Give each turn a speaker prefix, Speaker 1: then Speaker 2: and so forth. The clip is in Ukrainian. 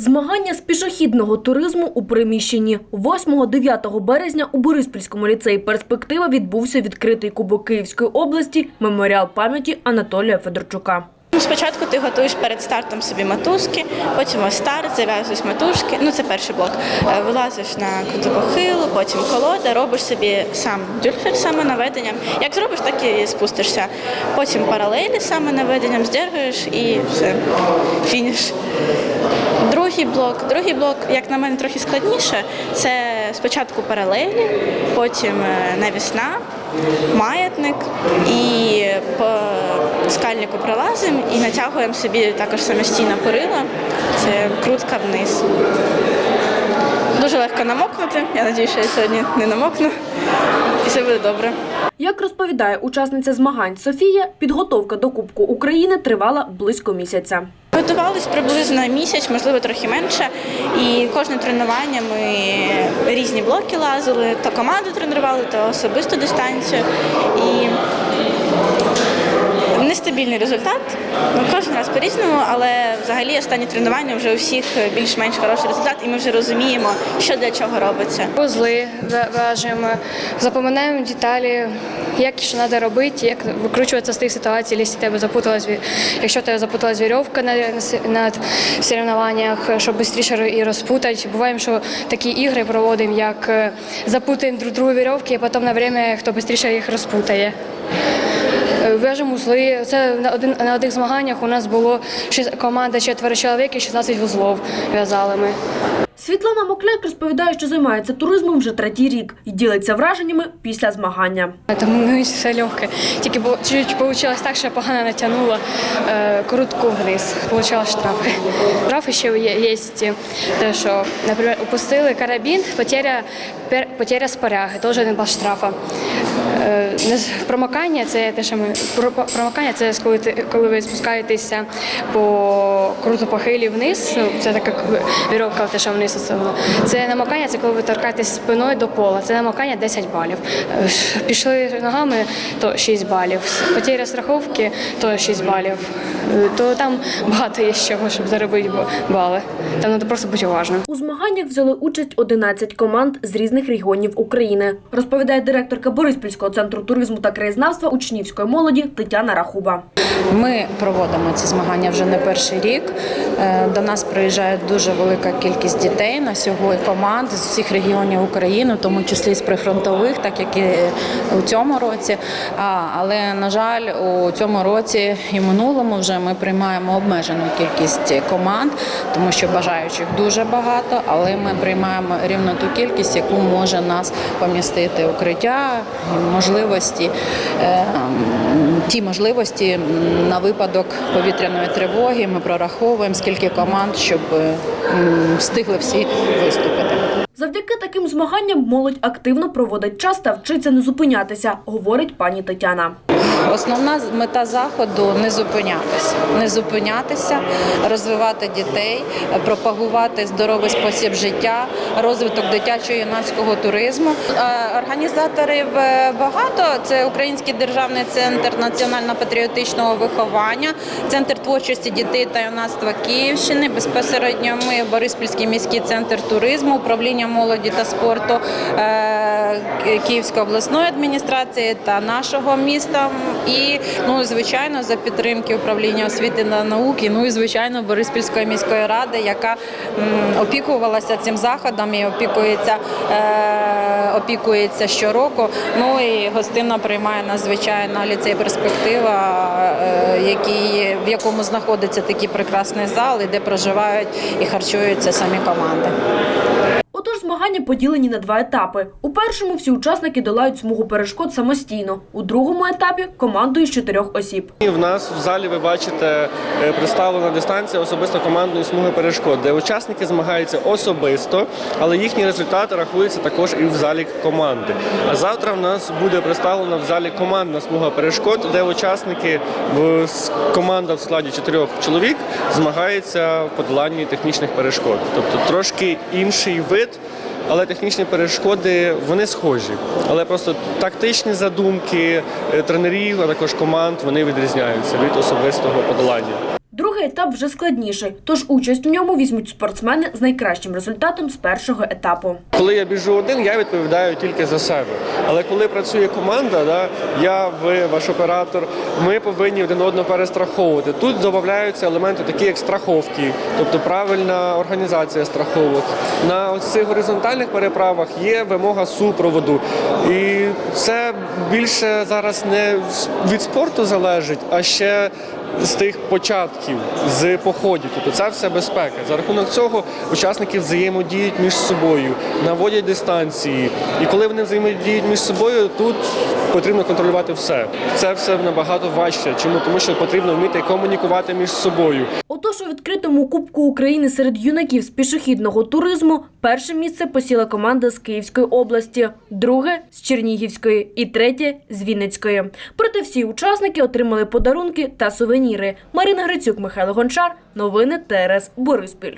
Speaker 1: Змагання з пішохідного туризму у приміщенні 8-9 березня у Бориспільському ліцеї «Перспектива» відбувся відкритий Кубок Київської області меморіал пам'яті Анатолія Федорчука.
Speaker 2: Ну, Спочатку ти готуєш перед стартом собі матузки, потім ось старт, зав'язуєш матушки. Ну це перший блок. Е, Вилазиш на круту похилу, потім колода, робиш собі сам дюльфер самонаведенням. Як зробиш, так і спустишся. Потім паралелі самонаведенням, здергаєш і все, фініш. Другий блок. Другий блок, як на мене, трохи складніше. Це спочатку паралелі, потім е, навісна, маятник і по скальнику пролазимо і натягуємо собі також самостійно перила. Це крутка вниз. Дуже легко намокнути. Я сподіваюся, що я сьогодні не намокну. І все буде добре.
Speaker 1: Як розповідає учасниця змагань Софія, підготовка до Кубку України тривала близько місяця.
Speaker 2: Готувались приблизно місяць, можливо, трохи менше. І кожне тренування ми різні блоки лазили, то команду тренували, то особисту дистанцію. І нестабільний результат. Ну, кожен раз по-різному, але взагалі останні тренування вже у всіх більш-менш хороший результат, і ми вже розуміємо, що для чого робиться.
Speaker 3: Узли ве- вяжемо, запам'ятаємо деталі, як що треба робити, як викручуватися з тих ситуацій, якщо тебе запуталась, якщо тебе запуталась вірьовка на, на, соревнованнях, щоб швидше і розпутати. Буває, що такі ігри проводимо, як е, запутаємо друг другу вірьовки, а потім на время хто швидше їх розпутає. В'яжемо узли. Це на один на одних змаганнях у нас було шість- команда четверо чоловік і 16 вузлов в'язали ми.
Speaker 1: Світлана Мокляк розповідає, що займається туризмом вже третій рік і ділиться враженнями після змагання.
Speaker 3: Тому ну, все легке. Тільки чуть вийшло так, що я погано натягнула е, крутку вниз. Получала штрафи. Штрафи ще є, є те, що, наприклад, упустили карабін, потеря, потеря споряги, теж один бал штрафа. Е, промокання це те, що ми про- промокання це коли ти коли ви спускаєтеся по круто похилі вниз. ну, Це така вірьовка, те, що вниз. Це, це намокання, це коли ви торкаєтесь спиною до пола. Це намокання 10 балів. Е, Пішли ногами, то 6 балів. Потеря страховки, то 6 балів. Е, То там багато є з чого, щоб заробити бали. Там треба просто бути уважним.
Speaker 1: У змаганнях взяли участь 11 команд з різних регіонів України, розповідає директорка Бориспільського центру туризму та краєзнавства учнівської молоді Тетяна Рахуба.
Speaker 4: Ми проводимо ці змагання вже не перший рік. Е, До нас приїжджає дуже велика кількість дітей на сьогодні команд з всіх регіонів України, тому числі з прифронтових, так як і у цьому році. Але на жаль, у цьому році і минулому вже ми приймаємо обмежену кількість команд, тому що бажаючих дуже багато, але ми приймаємо рівно ту кількість, яку може нас помістити укриття, можливості, е, ті можливості на випадок повітряної тривоги. Ми прораховуємо скільки команд, щоб е, встигли всі виступити.
Speaker 1: Завдяки таким змаганням молодь активно проводить час та вчиться не зупинятися, говорить пані Тетяна.
Speaker 4: Основна мета заходу не зупинятися, не зупинятися, розвивати дітей, пропагувати здоровий спосіб життя, розвиток дитячо-юнацького туризму. Е, Організаторів е, багато. Це Український державний центр національно-патріотичного виховання, центр творчості дітей та юнацтва Київщини. Безпосередньо ми Бориспільський міський центр туризму, управління молоді та спорту е, Київської обласної адміністрації та нашого міста. І ну звичайно за підтримки управління освіти та науки. Ну і звичайно Бориспільської міської ради, яка опікувалася цим заходом і опікується, е, опікується щороку. Ну і гостинно приймає надзвичайно ліцей перспектива, е, який в якому знаходиться такий прекрасний зал, і де проживають і харчуються самі команди.
Speaker 1: Змагання поділені на два етапи. У першому всі учасники долають смугу перешкод самостійно. У другому етапі командою з чотирьох осіб.
Speaker 5: І в нас в залі ви бачите е, представлена дистанція особисто командної смуги перешкод, де учасники змагаються особисто, але їхні результати рахуються також і в залі команди. А завтра в нас буде представлена в залі командна смуга перешкод, де учасники в команда в складі чотирьох чоловік змагаються в подоланні технічних перешкод. Тобто трошки інший вид. Але технічні перешкоди вони схожі. Але просто тактичні задумки е, тренерів, а також команд вони відрізняються від особистого подолання.
Speaker 1: Другий етап вже складніший, тож участь у ньому візьмуть спортсмени з найкращим результатом з першого етапу.
Speaker 5: Коли я біжу один, я відповідаю тільки за себе. Але коли працює команда, да, я, ви, ваш оператор, ми повинні один одного перестраховувати. Тут додаються елементи, такі як страховки, тобто правильна організація страховок. На цих горизонтальних переправах є вимога супроводу. І це більше зараз не від спорту залежить, а ще з тих початків, з походів. Тобто це все безпека. За рахунок цього учасники взаємодіють між собою, наводять дистанції. І коли вони взаємодіють між собою, тут потрібно контролювати все. Це все набагато важче. Чому? Тому що потрібно вміти комунікувати між собою.
Speaker 1: Отож, у відкритому Кубку України серед юнаків з пішохідного туризму перше місце посіла команда з Київської області, друге з Чернігівської і третє з Вінницької. Проте всі учасники отримали подарунки та сувеніри. Марина Грицюк, Михайло Гончар. Новини ТРС Бориспіль.